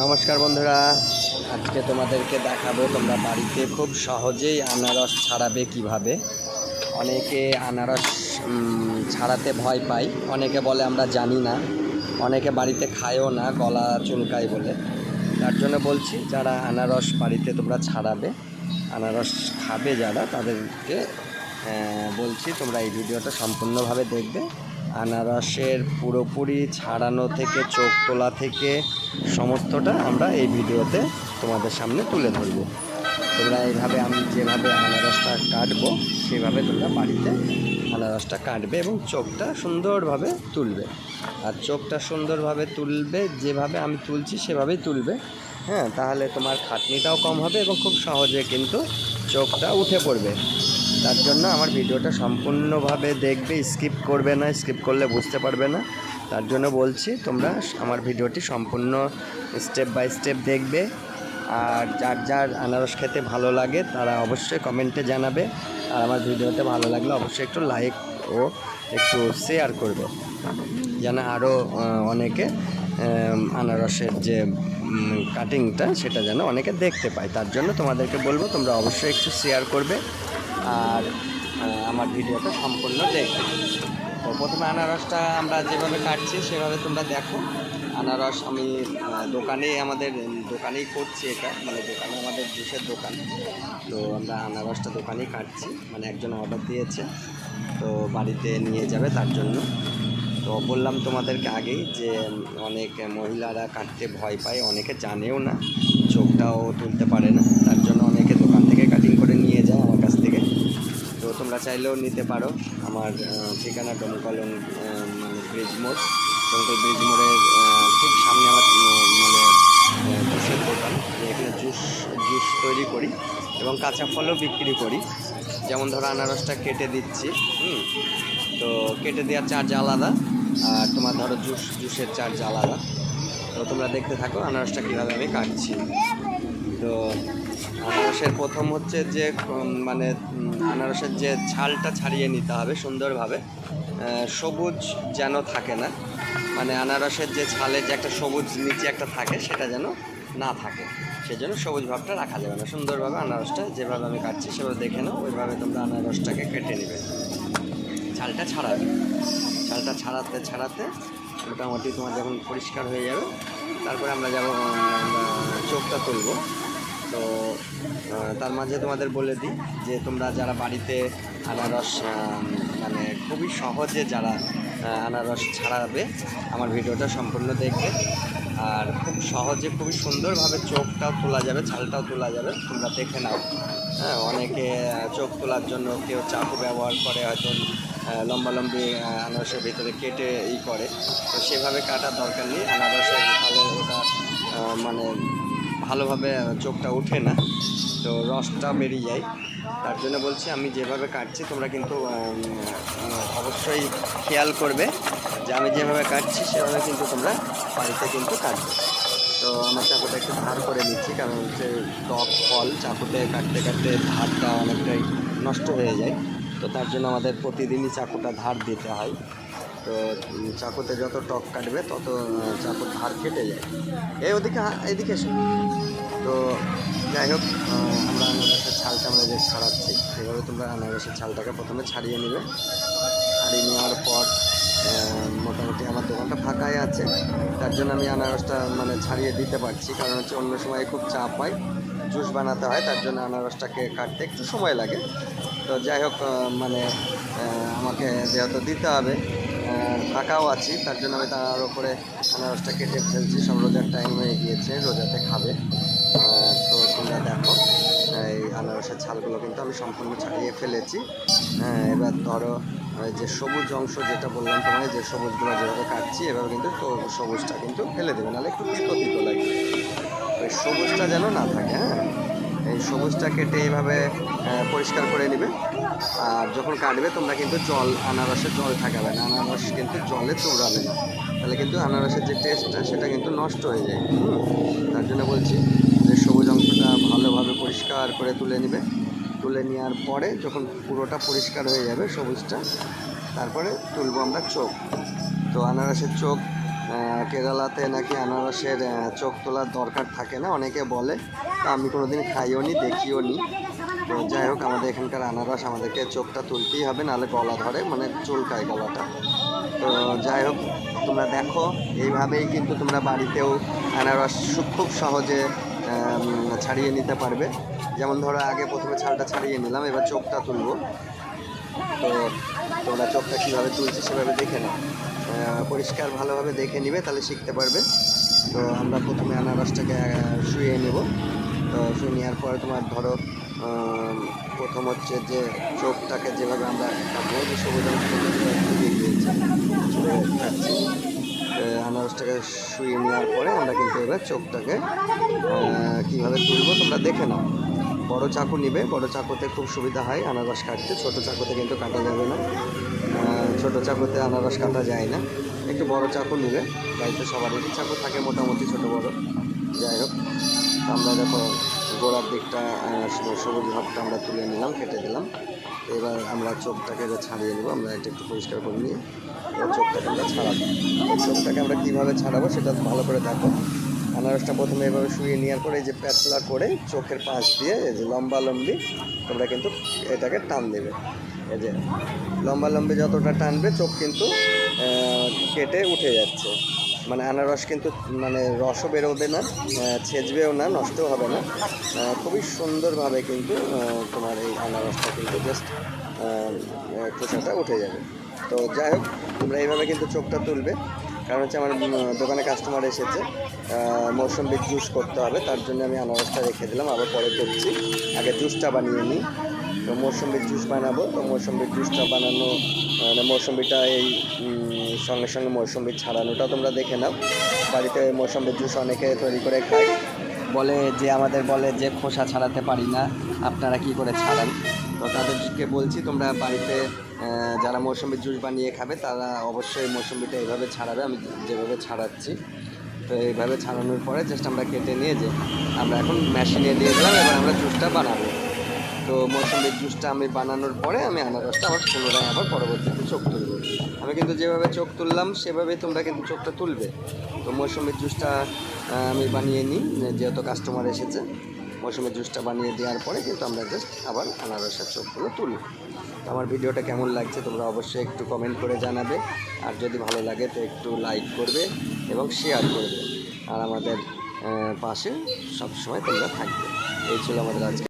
নমস্কার বন্ধুরা, আজকে তোমাদেরকে দেখাবো তোমরা বাড়িতে খুব সহজেই আনারস ছাড়াবে কীভাবে। অনেকে আনারস ছাড়াতে ভয় পায়, অনেকে বলে আমরা জানি না, অনেকে বাড়িতে খায়ও না, গলা চুলকায় বলে। তার জন্য বলছি, যারা আনারস বাড়িতে তোমরা ছাড়াবে, আনারস খাবে যারা, তাদেরকে বলছি তোমরা এই ভিডিওটা সম্পূর্ণভাবে দেখবে। আনারসের পুরোপুরি ছাড়ানো থেকে, চোখ তোলা থেকে সমস্তটা আমরা এই ভিডিওতে তোমাদের সামনে তুলে ধরবো। তোমরা এইভাবে আমি যেভাবে আনারসটা কাটবো, সেভাবে তোমরা বাড়িতে আনারসটা কাটবে এবং চোখটা সুন্দরভাবে তুলবে। আর চোখটা সুন্দরভাবে তুলবে, যেভাবে আমি তুলছি সেভাবেই তুলবে। হ্যাঁ তাহলে তোমার খাটনিটাও কম হবে এবং খুব সহজে কিন্তু চোখটা উঠে পড়বে। তার জন্য আমার ভিডিওটা সম্পূর্ণভাবে দেখবে স্কিপ করবে না স্কিপ করলে বুঝতে পারবে না। তার জন্য বলছি, তোমরা আমার ভিডিওটি সম্পূর্ণ স্টেপ বাই স্টেপ দেখবে। আর যার যার আনারস খেতে ভালো লাগে, তারা অবশ্যই কমেন্টে জানাবে। আর আমার ভিডিওতে ভালো লাগলে অবশ্যই একটু লাইক ও একটু শেয়ার করবে। যেন আরও অনেকে আনারসের যে কাটিংটা সেটা যেন অনেকে দেখতে পায়। তার জন্য তোমাদেরকে বলব, তোমরা অবশ্যই একটু শেয়ার করবে। আর আমার ভিডিওটা সম্পূর্ণ দেখবে। তো প্রথমে আনারসটা আমরা যেভাবে কাটছি সেভাবে তোমরা দেখো। আনারস আমি আহ, দোকানে আমাদের দোকানেই করছি এটা মানে দোকানে আমাদের জুসের দোকান। তো আমরা আনারসটা দোকানেই কাটছি মানে একজন অর্ডার দিয়েছে তো বাড়িতে নিয়ে যাবে তার জন্য। তো বললাম তোমাদেরকে আগেই যে অনেক মহিলারা কাটতে ভয় পায় অনেকে জানেও না চোখটাও তুলতে পারে না তার জন্য অনেকে দোকান থেকে কাটিং করে নিয়ে যায় আমার কাছ থেকে তো তোমরা চাইলেও নিতে পারো। আমার ঠিকানা ডমকলন মানে ব্রিজ মোড়। ডমকল ব্রিজ মোড়ের ঠিক সামনে আমার মানে জুসের দোকান। এখানে জুস জুস তৈরি করি এবং কাঁচা ফলও বিক্রি করি। যেমন ধরো আনারসটা কেটে দিচ্ছি, হুম? তো কেটে দেওয়ার চার্জ আলাদা। আর তোমার ধরো জুস, জুসের চার্জ আলাদা। তো তোমরা দেখতে থাকো আনারসটা কীভাবে আমি কাটছি। তো আনারসের প্রথম হচ্ছে যে মানে আনারসের যে ছালটা ছাড়িয়ে নিতে হবে সুন্দরভাবে সবুজ যেন থাকে না মানে আনারসের যে ছালের যে একটা সবুজ নিচে একটা থাকে সেটা যেন না থাকে, সেজন্য সবুজ ভাবটা রাখা যাবে না। সুন্দরভাবে আনারসটা যেভাবে আমি কাটছি সেভাবে দেখে নাও, ওইভাবে তোমরা আনারসটাকে কেটে নেবে। ছালটা ছাড়াবে। ছালটা ছাড়াতে ছাড়াতে মোটামুটি তোমার যখন পরিষ্কার হয়ে যাবে, তারপরে আমরা যাব চোখটা তুলবো। তো তার মাঝে তোমাদের বলে দিই যে তোমরা যারা বাড়িতে আনারস মানে খুবই সহজে যারা আনারস ছাড়াবে, আমার ভিডিওটা সম্পূর্ণ দেখবে। আর খুব সহজে, খুবই সুন্দরভাবে চোখটাও তোলা যাবে, ছালটাও তোলা যাবে, তোমরা দেখে নাও। হ্যাঁ অনেকে চোখ তোলার জন্য কেউ চাকু ব্যবহার করে, হয়তো লম্বা লম্বি আনারসের ভিতরে কেটে ই করে। তো সেভাবে কাটার দরকার নেই। আনারসের তাহলে ওটা মানে ভালোভাবে চোখটা ওঠে না। তো রসটা বেরিয়ে যায়। তার জন্য বলছি, আমি যেভাবে কাটছি, তোমরা কিন্তু অবশ্যই খেয়াল করবে যে আমি যেভাবে কাটছি, সেভাবে কিন্তু তোমরা বাড়িতে কিন্তু কাটবে। তো আমার চাকুটা একটু ধার করে নিচ্ছি, কারণ হচ্ছে টক ফল চাকুতে কাটতে কাটতে ধারটা অনেকটাই নষ্ট হয়ে যায়। তো তার জন্য আমাদের প্রতিদিনই চাকুটা ধার দিতে হয়। তো চাকুতে যত টক কাটবে, তত চাকুর ধার কেটে যায়। এই ওদিকে এদিকে এসো। তো, যাই হোক আমরা আনারসের ছালটা আমরা যে ছাড়াচ্ছি। সেভাবে তোমরা আনারসের ছালটাকে প্রথমে ছাড়িয়ে নেবে। ছাড়িয়ে নেওয়ার পর মোটামুটি আমার দোকানটা ফাঁকাই আছে। তার জন্য আমি আনারসটা মানে ছাড়িয়ে দিতে পারছি। কারণ হচ্ছে, অন্য সময় খুব চাপ হয়, জুস বানাতে হয়। তার জন্য আনারসটাকে কাটতে একটু সময় লাগে। তো যাই হোক মানে আমাকে যেহেতু দিতে হবে ফাঁকাও আছি, তার জন্য আমি তার উপরে আনারসটা কেটে ফেলছি। সব রোজার টাইম হয়ে গিয়েছে, রোজাতে খাবে। তো তোমরা দেখো, এই আনারসের ছালগুলো কিন্তু আমি সম্পূর্ণ ছাড়িয়ে ফেলেছি। হ্যাঁ এবার ধরো যে সবুজ অংশ যেটা বললাম তোমায়, যে সবুজগুলো যেভাবে কাটছি, এভাবে কিন্তু সবুজটা কিন্তু ফেলে দেবে, নাহলে একটু তিতো তিতো লাগবে। ওই সবুজটা যেন না থাকে হ্যাঁ? এই সবুজটা কেটে এইভাবে পরিষ্কার করে নেবে। আর যখন কাটবে, তোমরা কিন্তু জল আনারসে জল ঠাকাবে না। আনারস কিন্তু জলে চৌড়াবে না। তাহলে কিন্তু আনারসের যে টেস্টটা সেটা কিন্তু নষ্ট হয়ে যায়। তার জন্য বলছি, যে সবুজ অংশটা ভালোভাবে পরিষ্কার করে তুলে নেবে। তুলে নেওয়ার পরে যখন পুরোটা পরিষ্কার হয়ে যাবে সবুজটা, তারপরে তুলবো আমরা চোখ। তো আনারসের চোখ কেরালাতে নাকি আনারসের চোখ তোলার দরকার থাকে না? অনেকে বলে আমি কোনোদিন খাইও নি দেখিও নি তো যাই হোক, আমাদের এখানকার আনারস আমাদেরকে চোখটা তুলতেই হবে, নাহলে গলা ধরে মানে চুলকায় গলাটা। তো যাই হোক, তোমরা দেখো, এইভাবেই কিন্তু তোমরা বাড়িতেও আনারস খুব সহজে ছাড়িয়ে নিতে পারবে। যেমন ধরো, আগে প্রথমে ছালটা ছাড়িয়ে নিলাম, এবার চোখটা তুলবো। তো তোমরা চোখটা কীভাবে তুলছে সেভাবে দেখে নাও। পরিষ্কার ভালোভাবে দেখে নিবে, তাহলে শিখতে পারবে। তো আমরা প্রথমে আনারসটাকে শুয়ে নেব। তো শুয়ে নেওয়ার পরে তোমার ধরো প্রথম হচ্ছে যে চোখটাকে যেভাবে আমরা কাটবো যে সবুজ কাটছি আনারসটাকে শুয়ে নেওয়ার পরে আমরা কিন্তু এবার চোখটাকে কীভাবে তুলবো তোমরা দেখে নাও। বড় চাকু নিবে, বড় চাকুতে খুব সুবিধা হয় আনারস কাটতে, ছোট চাকুতে কিন্তু কাটা যাবে না। ছোট চাকুতে আনারস কাটা যায় না, একটু বড় চাকু নিবে, তাই বাড়িতে সবারই চাকু থাকে মোটামুটি ছোট বড়। যাই হোক, আমরা দেখো গোড়ার দিকটা সবুজ ভাবটা আমরা তুলে নিলাম, কেটে দিলাম। এবার আমরা চোখটাকে ছাড়িয়ে নেব, আমরা এটা একটু পরিষ্কার করে নিয়ে চোখটাকে আমরা ছাড়াবো। চোখটাকে আমরা কীভাবে ছাড়াবো সেটা ভালো করে দেখো। আনারসটা প্রথমে এভাবে শুয়ে নেওয়ার পরে এই যে প্যাতলা করে চোখের পাশ দিয়ে, এই যে লম্বা লম্বি তোমরা কিন্তু এটাকে টান দেবে। এই যে লম্বা লম্বি যতটা টানবে, চোখ কিন্তু কেটে উঠে যাচ্ছে। মানে আনারস কিন্তু মানে রসও বেরোবে না ছেঁচবেও না, নষ্টও হবে না। খুবই সুন্দরভাবে কিন্তু তোমার এই আনারসটা কিন্তু জাস্ট খোসাটা উঠে যাবে। তো যাই হোক, তোমরা এইভাবে কিন্তু চোখটা তুলবে। কারণ হচ্ছে আমার দোকানে কাস্টমার এসেছে মৌসম্বির জুস করতে হবে, তার জন্য আমি আনারসটা রেখে দিলাম, আবার পরে করছি। আগে জুসটা বানিয়ে নিই। তো মৌসম্বির জুস বানাবো, তো মৌসম্বির জুসটা বানানো মানে মৌসম্বিটা এই সঙ্গে সঙ্গে মৌসম্বির ছাড়ানোটা তোমরা দেখে নাও। বাড়িতে মৌসম্বির জুস অনেকে তৈরি করে খায়। বলে যে আমাদের বলে যে খোসা ছাড়াতে পারি না, আপনারা কি করে ছাড়ান? তো তাদেরকে বলছি, তোমরা বাড়িতে যারা মৌসুমির জুস বানিয়ে খাবে, তারা অবশ্যই মৌসুমিটা এইভাবে ছাড়াবে, আমি যেভাবে ছাড়াচ্ছি। তো এইভাবে ছাড়ানোর পরে জাস্ট আমরা কেটে নিয়ে যে আমরা এখন মেশিনে দিয়ে দিলাম, এবার আমরা জুসটা বানাবো। তো মৌসুমির জুসটা আমি বানানোর পরে আমি আনারসটা আবার পুনরায় আবার পরবর্তীতে চোখ তুলবো। আমি কিন্তু যেভাবে চোখ তুললাম, সেভাবেই তোমরা কিন্তু চোখটা তুলবে। তো মৌসুমির জুসটা আমি বানিয়ে নিই, যেহেতু কাস্টমার এসেছে। মৌসুমের জুসটা বানিয়ে দেওয়ার পরে কিন্তু আমরা জাস্ট আবার আনারসের চোখগুলো তুলি। তো আমার ভিডিওটা কেমন লাগছে তোমরা অবশ্যই একটু কমেন্ট করে জানাবে। আর যদি ভালো লাগে তো একটু লাইক করবে এবং শেয়ার করবে। আর আমাদের পাশে সবসময় তোমরা থাকবে। এই ছিল আমাদের আজকে